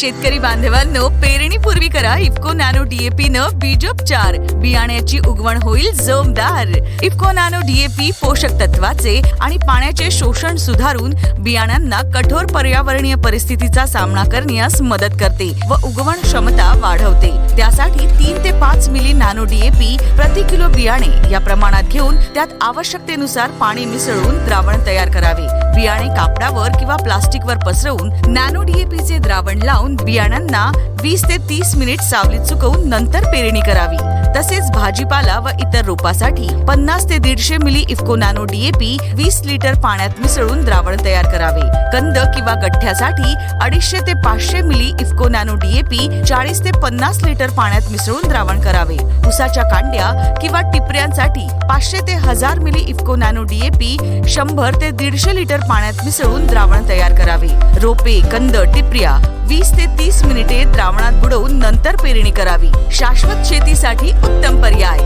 शेतकरी बांधवांनो पेरणीपूर्वी करा. इफको नॅनो डीएपी न बीजोपचार बियाण्याची उगवण होईल जोमदार. इफको नॅनो डीएपी पोषक तत्वाचे आणि पाण्याचे शोषण सुधारून बियाण्यांना कठोर पर्यावरणीय परिस्थितीचा सामना करण्यास मदत करते व उगवण क्षमता वाढवते. त्यासाठी तीन ते पाच मिली नॅनो डीएपी प्रति किलो बियाणे या प्रमाणात घेऊन त्यात आवश्यकतेनुसार पाणी मिसळून द्रावण तयार करावे. बियाणे कापडावर किंवा प्लास्टिकवर पसरवून नॅनो डीएपी चे द्रावण लावून बियाण्यांना वीस ते तीस मिनिट सावलीत सुकवून नंतर पेरणी करावी. तसेच भाजीपाला व इतर रोपासाठी पन्नास ते दीडशे मिली इफ्को नॅनो डीएपी वीस लिटर पाण्यात मिसळून द्रावण तयार करावे. कंद किंवा गठ्ठ्यासाठी अडीचशे ते पाचशे मिली इफ्को नॅनो डीएपी चाळीस ते पन्नास लिटर पाण्यात मिसळून द्रावण करावे. उसाच्या कांड्या किंवा टिपऱ्यांसाठी पाचशे ते हजार मिली इफ्को नॅनो डीएपी शंभर ते दीडशे लिटर पाण्यात मिसळून द्रावण तयार करावे. रोपे कंद टिपऱ्या वीस ते तीस मिनिटे द्रावणात बुडवून नंतर पेरणी करावी. शाश्वत शेतीसाठी उत्तम पर्याय.